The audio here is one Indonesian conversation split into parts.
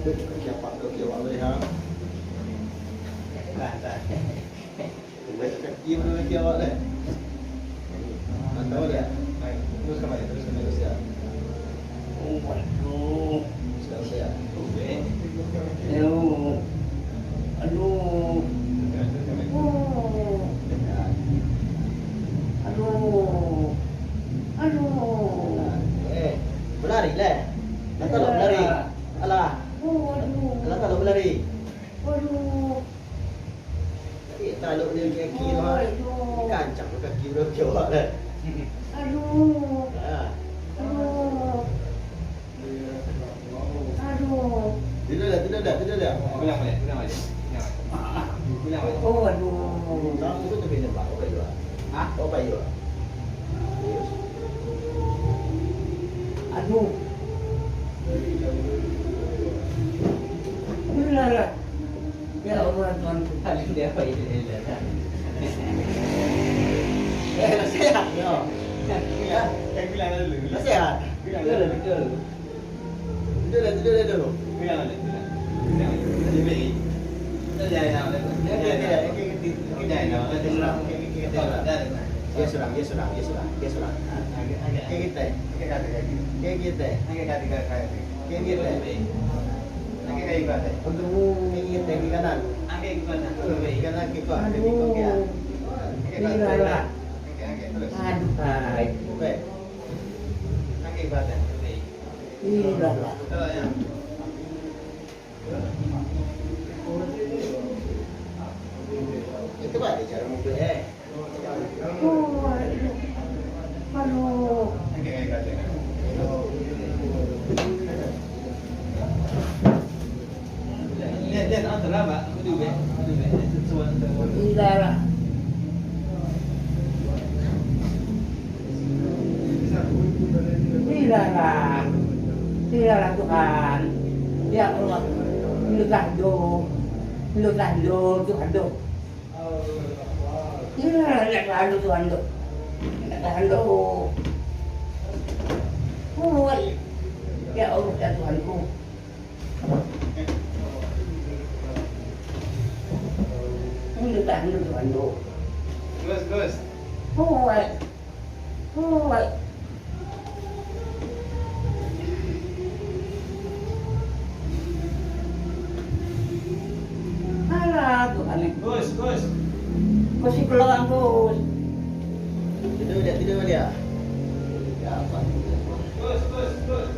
Siapa tu kira boleh ha. Dah dah. Boleh kaki boleh kira boleh. Tahu dia? Baik. Terus kembali terus kembali terus ya. Oh, waduh. Sudah saya. Okey. Aduh. Aduh. Oh. Aduh. Aduh. Eh, berlari lah. Nak tak berlari? Alah, Oh, aduh. alah tak berlari. Aduh. Eh, tak ada dia kaki tu ha. Aduh. Kancang kaki dia kira lah. Aduh. Ha. Aduh. Aduh. Tidur dah, tidur dah, tidur dah. Bilang balik, bilang balik. Bilang balik. Oh, aduh. Tahu tu tu benda pak. Apa itu? Hah? Apa itu? Aduh. Ulala. Ya Allah, Tuhan paling dia apa ini? Eh, nasihat ya. Ya, Yang bilang dulu. Ulala. Betul ya. Itu dia cara mobil eh? Oh, aduh. Aduh. Angkat kaki kaki. Lihat lihat antara apa? Kudu be, kudu be. Semua semua. Ulala. Ulala. Ulala Tuhan. Ya Allah. Lukas do. Lukas do, Tuhan do. Ulala, Tuhan do, Tuhan do. Tuhan do. Oh, ya Allah, ya Tuhanku. Do, Tuhan do. Gus gus. Oh, oh, Alah, Tuhan. Gus gus. Kau si peluang Gus. Tidur dia, tidur dia. Ya apa? Gus gus gus.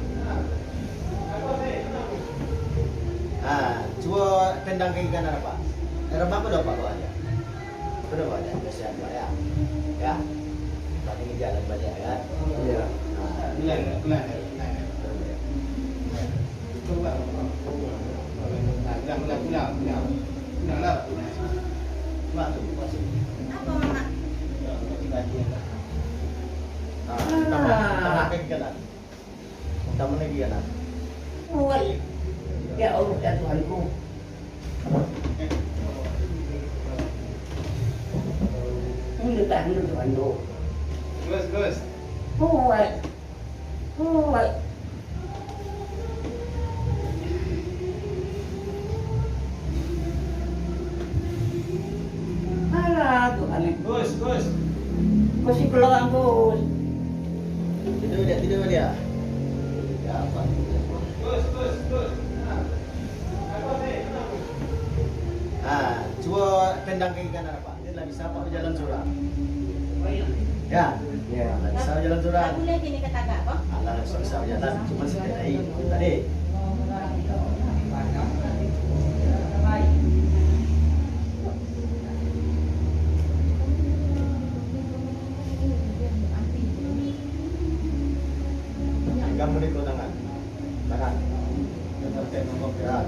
Ah, cuba tendang kaki kanan apa? Rebah apa dah pak kau Apa dah aja? Kasihan pak ya. Ya. Tadi ini jalan balik ya. Iya. Ah, bilang bilang bilang. Bilang lah. Apa? Ah. Oh, ya Allah, ya Tuhanku. Ini tak ini Tuhan do. Gus gus. Oh, oh, Alah, Tuhan. Gus gus. Si peluang Gus. Tidur dia, tidur dia. Ya apa? Gus gus gus. Ah, cuba tendang kaki kanan apa? Dia lagi bisa apa jalan surang. Ya. Ya. Bisa jalan surang. Tak boleh kini kata gak kok? Alah, bisa jalan. Cuma sedikit air. Tadi. Kamu di tangan. Tangan. Ya.